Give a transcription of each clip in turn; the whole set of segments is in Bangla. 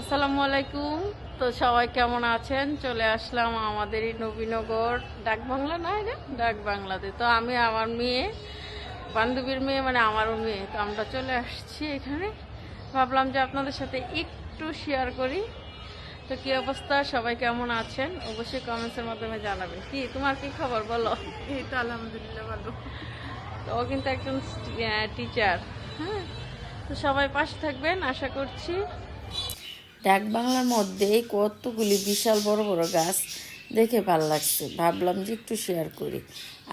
আসসালামু আলাইকুম। তো সবাই কেমন আছেন? চলে আসলাম আমাদের এই নবীনগর ডাক বাংলা না এটা? ডাক বাংলাতে। তো আমি আমার মেয়ে বান্ধবীর মেয়ে মানে আমারও মেয়ে। তো আমরা চলে আসছি এখানে। ভাবলাম যে আপনাদের সাথে একটু শেয়ার করি। তো কি অবস্থা? সবাই কেমন আছেন? অবশ্যই কমেন্টসের মাধ্যমে জানাবেন। কি তোমার কি খবর বলো? এই তো আলহামদুলিল্লাহ ভালো। তো ও কিন্তু একজন টিচার হ্যাঁ? তো সবাই পাশে থাকবেন আশা করছি। ডাক বাংলার মধ্যে কতগুলি বিশাল বড় বড় গাছ দেখে ভালো লাগছে। ভাবলাম যে একটু শেয়ার করি।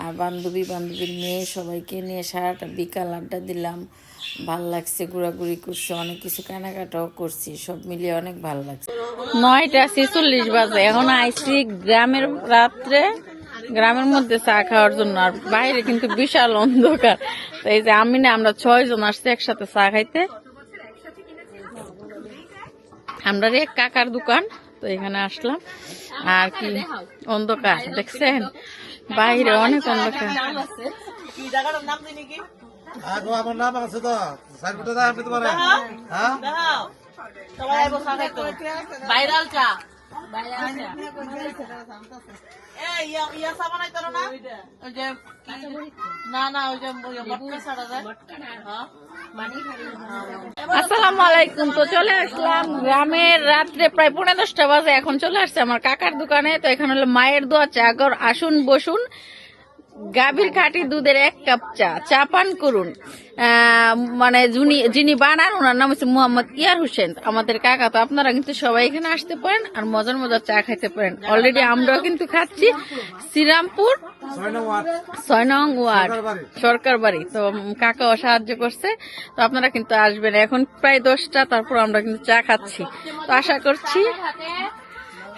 আর বান্ধবী বান্ধবীর মেয়ে সবাইকে নিয়ে সারাটা বিকাল আড্ডা দিলাম। ভালো লাগছে, ঘোরাঘুরি করছি, অনেক কিছু কেনাকাটাও করছি, সব মিলিয়ে অনেক ভালো লাগছে। নয়টা ছেচল্লিশ বাজে, এখন আইসি গ্রামের রাত্রে, গ্রামের মধ্যে চা খাওয়ার জন্য, আর বাইরে কিন্তু বিশাল অন্ধকার। তো এই যে আমি না আমরা ছয়জন আসছি একসাথে চা খাইতে। আমরা এক কাকার দোকান তো এখানে আসলাম। আর কি অন্ধকার দেখছেন? বাইরে অনেক অন্ধকার। আমার নাম আছে তো। আপনি তোমার হ্যাঁ? ভাইরাল চা। ইয়া ইয়া হ্যাঁ আসসালামু আলাইকুম তো চলে আসলাম গ্রামের রাত্রে প্রায় পনেরো দশটা বাজে এখন চলে আসছে আমার কাকার দোকানে। তো এখানে হলো মায়ের দোয়া চাগর আসুন বসুন। গাভীর খাঁটি দুধের এক কাপ চা। চা পান করুন। মানে যিনি যিনি বানান, ওনার নাম হচ্ছে মোহাম্মদ ইয়ার হোসেন। আমাদের কাকা তো আপনারা কিন্তু সবাই এখানে আসতে পারেন আর মজার মজার চা খাইতে পারেন। অলরেডি আমরাও কিন্তু খাচ্ছি। শ্রীরামপুর ছয় নং ওয়ার্ড, সরকার বাড়ি। তো কাকাও সাহায্য করছে। তো আপনারা কিন্তু আসবেন। এখন প্রায় দশটা, তারপর আমরা কিন্তু চা খাচ্ছি। তো আশা করছি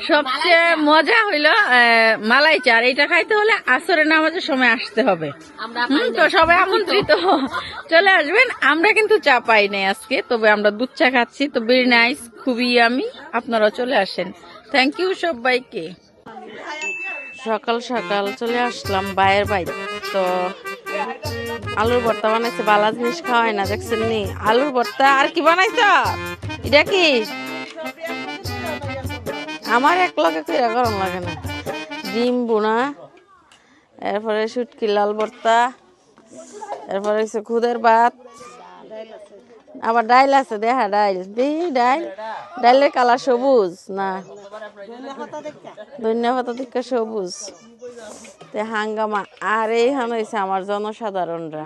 সবচেয়ে মজা হইল মালাই চা আর এইটা খাইতে হলে আসরের নামাজের সময় আসতে হবে। তো সবাই আমন্ত্রিত। চলে আসবেন। আমরা কিন্তু চা পাই নাই আজকে তবে আমরা দুধ চা খাচ্ছি। তো ভেরি নাইস খুবই আমি আপনারা চলে আসেন। থ্যাংক ইউ সবাইকে। সকাল সকাল চলে আসলাম বাইরের বাইরে তো আলুর ভর্তা বানাইছে বালা জিনিস খাওয়াই না দেখছেন নি? আলুর ভর্তা আর কি বানাইছ? এটা কি? আমার এক লগে কইরা গরম লাগে না। ডিম বোনা, এরপরে শুটকি লাল ভর্তা, এরপরে হচ্ছে খুদের ভাত, আবার ডাইল আছে দেখা, ডাইল। দেখি ডাইল। ডাইলের কালার সবুজ, না। ধন্যবাদ দিকে সবুজ। হাঙ্গামা। আর এইখানে হয়েছে আমার জনসাধারণরা।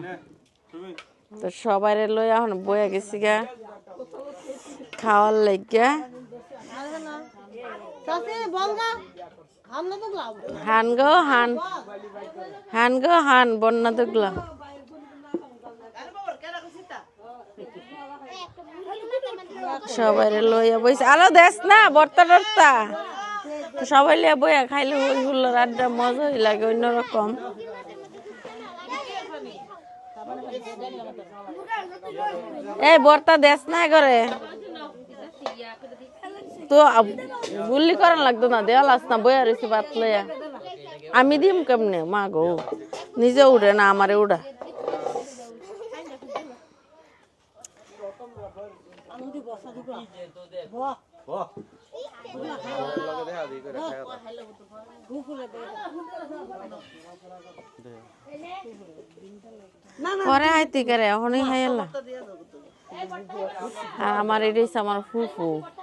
তো সবাই লই এখন বয়ে গেছি গা। খাওয়ার লাগিয়া। হান গো হান হান। গো হান, বন্যা দেখলা সবাই লইয়া বইছে। আলো দেশ না, বর্তা টর্তা। তো সবাই লিয়া বইয়া খাইলে হই হুল্লোর আড্ডা মজাই লাগে অন্যরকম এই বর্তা দেশ না করে তো আব- গুল্লি করার লাগতো না দেওয়াল আস না বইয়া রয়েছি বাত লইয়া আমি দিম কেমনে মা গো নিজে উড়ে না আমারে উড়া পরে আইতি করে, এখনই খাই এলা। আর আমার এটা হচ্ছে আমার ফুফু। দেখাই।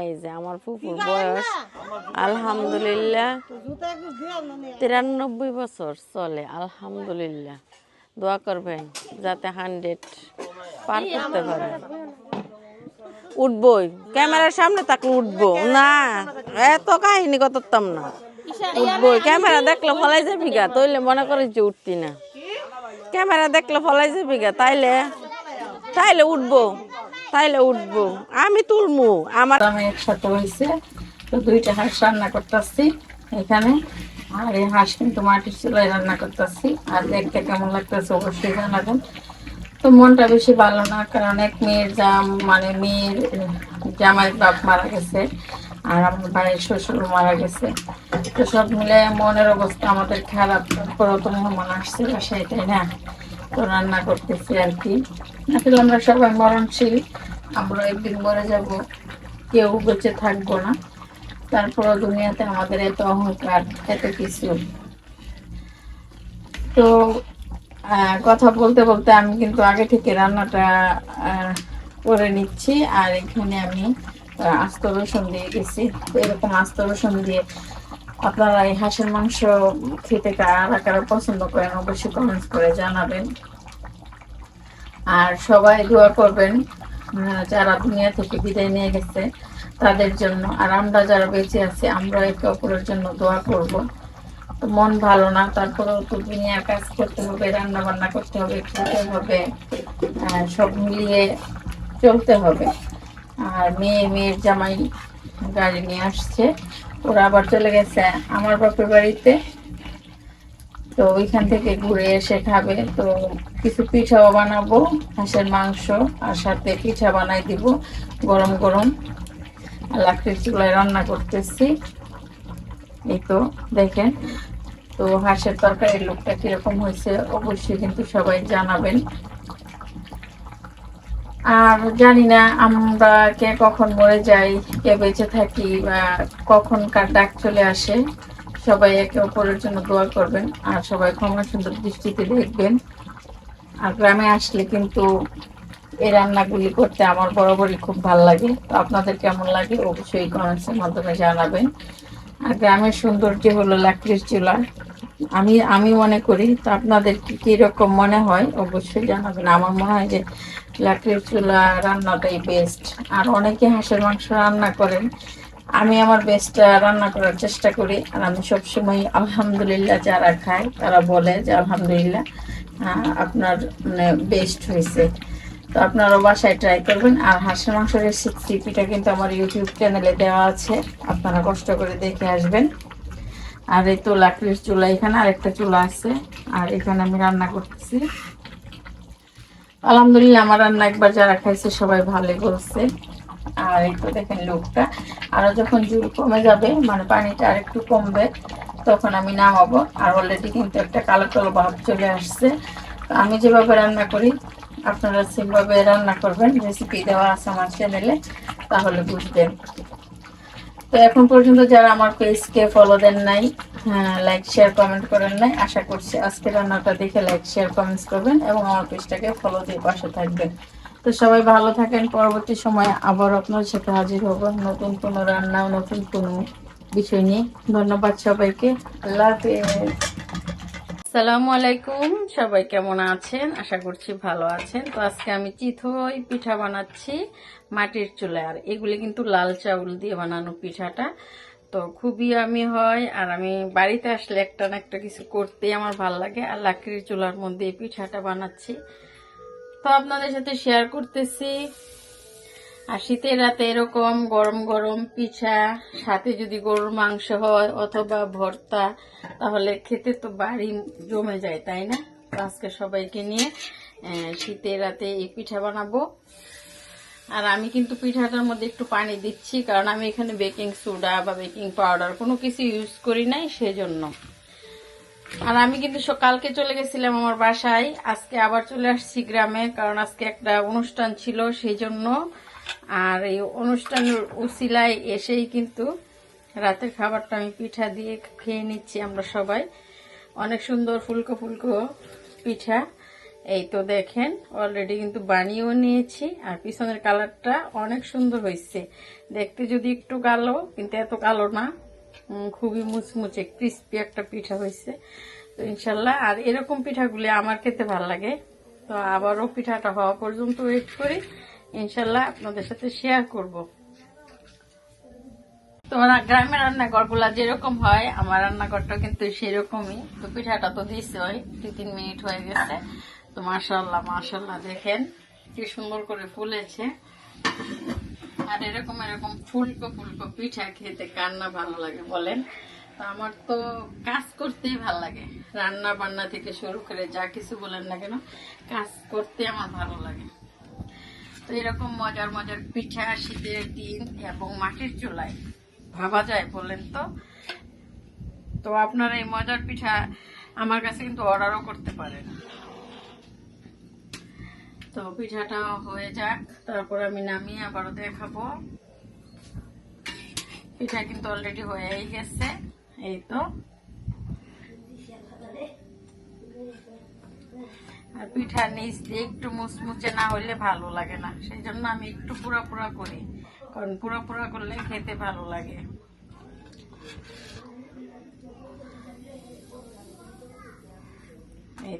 এই যে আমার ফুফুর বয়স। আলহামদুলিল্লাহ। তিরানব্বই বছর চলে আলহামদুলিল্লাহ। দোয়া করবেন যাতে হান্ড্রেড পার করতে পারে। উঠবই। ক্যামেরার সামনে থাকলে উঠবো। না এত কাহিনী করতাম না। উঠবই। ক্যামেরা দেখলে ফলাই যাবি গা তৈলে মনে করিস যে উঠতি না। ক্যামেরা দেখলে ফলাই যাবি গা তাইলে তাইলে উঠবো। তাইলে উঠবো। আমি তুলমু। আমার আমি একসাথে হয়েছে, তো দুইটা হাঁস রান্না করতেছি এখানে। আর এই হাঁস কিন্তু মাটির চুলায় রান্না করতেছি। আর দেখতে কেমন লাগতেছে অবশ্যই জানাবেন। তো মনটা বেশি ভালো না, কারণ এক মেয়ের জাম মানে মেয়ের জামাই বাপ মারা গেছে, আর আমার ভাইয়ের শ্বশুর মারা গেছে। তো সব মিলে মনের অবস্থা আমাদের খারাপ। মেহমান আসছে বাসায় তাই না। তো রান্না করতেছি আর কি। আসলে আমরা সবাই মরণশীল। আমরা একদিন মরে যাব। কেউ বেঁচে থাকব না। তারপরও দুনিয়াতে আমাদের এত অহংকার, এত কিছু। তো কথা বলতে বলতে আমি কিন্তু আগে থেকে রান্নাটা করে নিচ্ছি। আর এখানে আমি আস্ত রসুন দিয়ে গেছি এরকম আস্ত রসুন দিয়ে আপনারা এই হাঁসের মাংস খেতে কারা কারা পছন্দ করেন অবশ্যই কমেন্টস করে জানাবেন। আর সবাই দোয়া করবেন যারা দুনিয়া থেকে বিদায় নিয়ে গেছে তাদের জন্য। আর আমরা যারা বেঁচে আছি, আমরা একে অপরের জন্য দোয়া করব। তো মন ভালো না, তারপরেও তো দুনিয়ার কাজ করতে হবে রান্না বান্না করতে হবে, খেতে হবে সব মিলিয়ে চলতে হবে। আর মেয়ে, মেয়ের জামাই গাড়ি নিয়ে আসছে, ওরা আবার চলে গেছে আমার বাপের বাড়িতে। তো ওইখান থেকে ঘুরে এসে খাবে। তো কিছু পিঠাও বানাবো, হাঁসের মাংস, আর সাথে পিঠা বানাই দিব, গরম গরম। লাকড়ির চুলায় রান্না করতেছি। এই তো, দেখেন। তো হাঁসের তরকারির লোকটা কীরকম হয়েছে, অবশ্যই কিন্তু সবাই জানাবেন। আর জানি না আমরা কে কখন মরে যাই, কে বেঁচে থাকি বা কখন কার ডাক চলে আসে। সবাই একে অপরের জন্য দোয়া করবেন আর সবাই ক্ষমা সুন্দর দৃষ্টিতে দেখবেন। আর গ্রামে আসলে কিন্তু এই রান্নাগুলি করতে আমার বরাবরই খুব ভালো লাগে। তো আপনাদের কেমন লাগে অবশ্যই কমেন্টসের মাধ্যমে জানাবেন। আর গ্রামের সৌন্দর্য হলো লাকড়ির চুলা। আমি আমি মনে করি, তো আপনাদের কি কীরকম মনে হয় অবশ্যই জানাবেন। আমার মনে হয় যে লাকড়ির চুলা রান্নাটাই বেস্ট আর অনেকে হাঁসের মাংস রান্না করেন আমি আমার বেস্টটা রান্না করার চেষ্টা করি আর আমি সবসময় আলহামদুলিল্লাহ যারা খায় তারা বলে যে আলহামদুলিল্লাহ আপনার মানে বেস্ট হয়েছে। তো আপনারা বাসায় ট্রাই করবেন। আর হাঁসের মাংস রেসিপিটা কিন্তু আমার ইউটিউব চ্যানেলে দেওয়া আছে। আপনারা কষ্ট করে দেখে আসবেন। আর এই তো লাকড়ির চুলা এখানে আরেকটা চুলা আছে। আর এখানে আমি রান্না করতেছি। আলহামদুলিল্লাহ, আমার রান্না একবার যারা খাইছে সবাই ভালোই বলছে আর একটু দেখেন লোকটা। আরও যখন জুল কমে যাবে মানে পানিটা আর একটু কমবে, তখন আমি নামাবো। আর অলরেডি কিন্তু একটা কালো কালো ভাব চলে আসছে। আমি যেভাবে রান্না করি, আপনারা সেভাবে রান্না করবেন। রেসিপি দেওয়া আছে আমার চ্যানেলে তাহলে বুঝবেন। তো এখন পর্যন্ত যারা আমার পেজকে ফলো দেন নাই লাইক শেয়ার কমেন্ট করেন নাই, আশা করছি আজকে রান্নাটা দেখে লাইক শেয়ার কমেন্টস করবেন এবং আমার পেজটাকে ফলো দিয়ে পাশে থাকবেন। তো সবাই ভালো থাকেন, পরবর্তী সময়ে আবার আপনার সাথে হাজির হব নতুন কোনো রান্না, নতুন কোনো বিষয় নিয়ে। ধন্যবাদ সবাইকে। আল্লাহ আসসালামু আলাইকুম, সবাই কেমন আছেন? আশা করছি ভালো আছেন। তো আজকে আমি চিথই পিঠা বানাচ্ছি মাটির চুলায়। আর এগুলি কিন্তু লাল চাউল দিয়ে বানানো পিঠাটা। তো খুবই আমি হয়, আর আমি বাড়িতে আসলে একটা না একটা কিছু করতেই আমার ভালো লাগে। আর লাকড়ির চুলার মধ্যে পিঠাটা বানাচ্ছি। তো আপনাদের সাথে শেয়ার করতেছি। আর শীতের রাতে এরকম গরম গরম পিঠা, সাথে যদি গরুর মাংস হয় অথবা ভর্তা, তাহলে খেতে তো বাড়ি জমে যায়, তাই না? আজকে সবাইকে নিয়ে শীতের রাতে এই পিঠা বানাবো। আর আমি কিন্তু পিঠাটার মধ্যে একটু পানি দিচ্ছি, কারণ আমি এখানে বেকিং সোডা বা বেকিং পাউডার কোনো কিছু ইউজ করি নাই, সেজন্য। আর আমি কিন্তু সকালকে চলে গেছিলাম আমার বাসায়। আজকে আবার চলে আসছি গ্রামে, কারণ আজকে একটা অনুষ্ঠান ছিল সেই জন্য আর এই অনুষ্ঠানের উসিলায় এসেই কিন্তু রাতের খাবারটা আমি পিঠা দিয়ে খেয়ে নিচ্ছি আমরা সবাই। অনেক সুন্দর ফুলকো ফুলকো পিঠা। এই তো দেখেন অলরেডি কিন্তু বানিয়েও নিয়েছি, আর পিছনের কালারটা অনেক সুন্দর হয়েছে। দেখতে যদি একটু কালো, কিন্তু এত কালো না। খুবই মুচমুচে ক্রিস্পি একটা পিঠা হয়েছে। তো ইনশাল্লাহ, আর এরকম পিঠাগুলি আমার খেতে ভালো লাগে। তো আবারও পিঠাটা হওয়া পর্যন্ত ওয়েট করি। ইনশাল্লাহ আপনাদের সাথে শেয়ার করব। তো রা- গ্রামের রান্নাঘরগুলা যেরকম হয়, আমার রান্নাঘরটা কিন্তু সেরকমই। তো পিঠাটা তো দিচ্ছে ওই দুই তিন মিনিট হয়ে গেছে। তো মাশাল্লাহ মাশাল্লাহ দেখেন, কি সুন্দর করে ফুলেছে। আর এরকম এরকম ফুলকো ফুলকো পিঠা খেতে কার না ভালো লাগে বলেন? আমার তো কাজ করতেই ভালো লাগে। রান্না বান্না থেকে শুরু করে যা কিছু বলেন না কেন, কাজ করতে আমার ভালো লাগে। তো এরকম মজার মজার পিঠা, শীতের দিন এবং মাটির চুলায়। ভাবা যায় বলেন তো? তো আপনারা এই মজার পিঠা আমার কাছে কিন্তু অর্ডারও করতে পারেন। তো পিঠাটা হয়ে যাক। তারপর আমি নামিয়ে আবারও দেখাবো। পিঠা কিন্তু অলরেডি হয়েই গেছে। এই তো। আর পিঠার নিচ দিয়ে একটু মুচমুচে না হইলে ভালো লাগে না। সেই জন্য আমি একটু পুরা পুরা করি। কারণ পুরা পুরা করলে খেতে ভালো লাগে। এই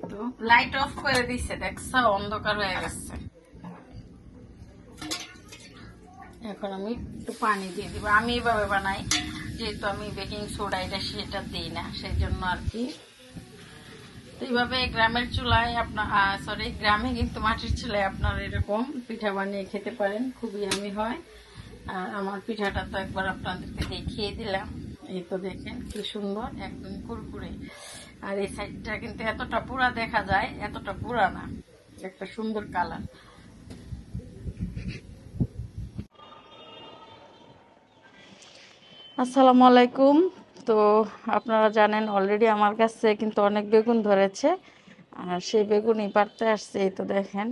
লাইট অফ করে দিছে দেখছ অন্ধকার হয়ে গেছে। এখন আমি একটু পানি দিয়ে দিব। আমি এইভাবে বানাই, যেহেতু আমি বেকিং সোডা এটা সেটা দিই না সেই জন্য আর কি। তো এইভাবে গ্রামের চুলায় আপনার সরি গ্রামে কিন্তু মাটির চুলায় আপনার এরকম পিঠা বানিয়ে খেতে পারেন, খুবই আমি হয়। আর আমার পিঠাটা তো একবার আপনাদেরকে দেখিয়ে দিলাম। এই তো দেখেন কি সুন্দর, একদম কুরকুরে। আর এই সাইডটা কিন্তু এতটা পুরা দেখা যায়, এতটা পুরা না, একটা সুন্দর কালার আসসালামু আলাইকুম। তো আপনারা জানেন অলরেডি আমার কাছে কিন্তু অনেক বেগুন ধরেছে, আর সেই বেগুনই পারতে আসছে, এই তো দেখেন।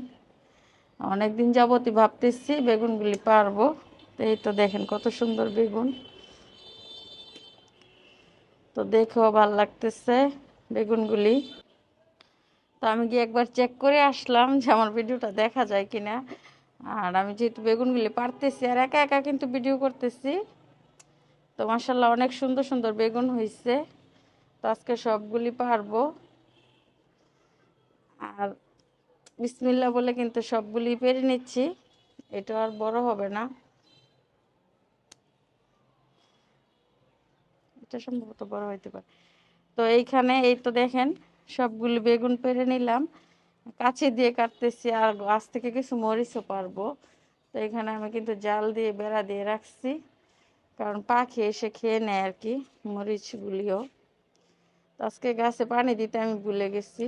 অনেক দিন যাবতই ভাবতেছি বেগুনগুলি পারব এই তো দেখেন কত সুন্দর বেগুন। তো দেখেও ভালো লাগতেছে। বেগুনগুলি। তো আমি গিয়ে একবার চেক করে আসলাম যে আমার ভিডিওটা দেখা যায় কিনা। আর আমি যেহেতু বেগুনগুলি পারতেছি আর একা একা কিন্তু ভিডিও করতেছি, তো মাসাল্লাহ অনেক সুন্দর সুন্দর বেগুন হয়েছে তো আজকে সবগুলি পারব। আর বিসমিল্লা বলে কিন্তু সবগুলি পেরে নিচ্ছি, এটা আর বড় হবে না। এটা সম্ভবত বড় হইতে পারে। তো এইখানে এই তো দেখেন, সবগুলি বেগুন পেরে নিলাম। কাছে দিয়ে কাটতেছি আর গাছ থেকে কিছু মরিচও পারব। তো এখানে আমি কিন্তু জাল দিয়ে, বেড়া দিয়ে রাখছি। কারণ পাখি এসে খেয়ে নেয় আর কি মরিচগুলিও। তো আজকে গাছে পানি দিতে আমি ভুলে গেছি।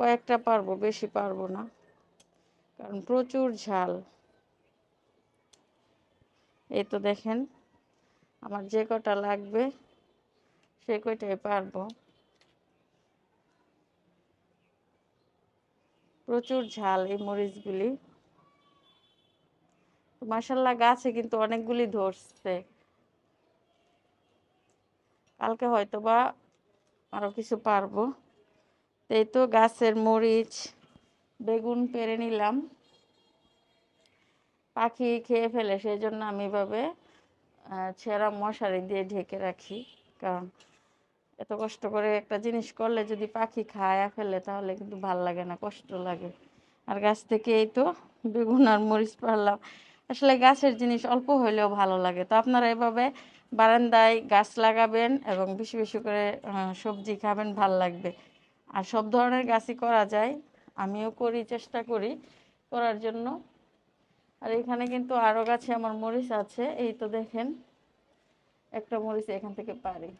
কয়েকটা পারব, বেশি পারব না। কারণ প্রচুর ঝাল। এই তো দেখেন, আমার যে কটা লাগবে সে কয়টাই পারব। প্রচুর ঝাল এই মরিচগুলি। মাসাল্লাহ গাছে কিন্তু অনেকগুলি ধরছে। কালকে হয়তো বা আরও কিছু পারব। এই তো গাছের মরিচ, বেগুন পেরে নিলাম। পাখি খেয়ে ফেলে সেই জন্য আমি এভাবে ছেঁড়া মশারি দিয়ে ঢেকে রাখি। কারণ এত কষ্ট করে একটা জিনিস করলে যদি পাখি খায় ফেলে, তাহলে কিন্তু ভালো লাগে না, কষ্ট লাগে। আর গাছ থেকে এই তো বেগুন আর মরিচ পারলাম আসলে গাছের জিনিস অল্প হইলেও ভালো লাগে। তো আপনারা এভাবে বারান্দায় গাছ লাগাবেন এবং বেশি বেশি করে সবজি খাবেন, ভালো লাগবে। আর সব ধরনের গাছই করা যায়। আমিও করি, চেষ্টা করি করার জন্য। আর এখানে কিন্তু আরও গাছে আমার মরিচ আছে। এই তো দেখেন, একটা মরিচ এখান থেকে পারি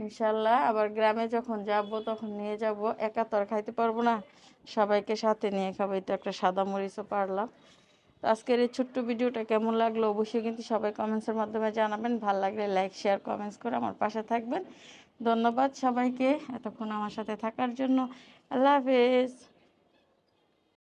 ইনশাল্লাহ। আবার গ্রামে যখন যাব, তখন নিয়ে যাব। একা তো আর খাইতে পারব না। সবাইকে সাথে নিয়ে খাব। তো একটা সাদা মরিচও পারলাম। তো আজকের এই ছোট্ট ভিডিওটা কেমন লাগল অবশ্যই কিন্তু সবাই কমেন্টসের মাধ্যমে জানাবেন। ভালো লাগলে লাইক শেয়ার কমেন্টস করে আমার পাশে থাকবেন। ধন্যবাদ সবাইকে এতক্ষণ আমার সাথে থাকার জন্য। আল্লাহ হাফেজ।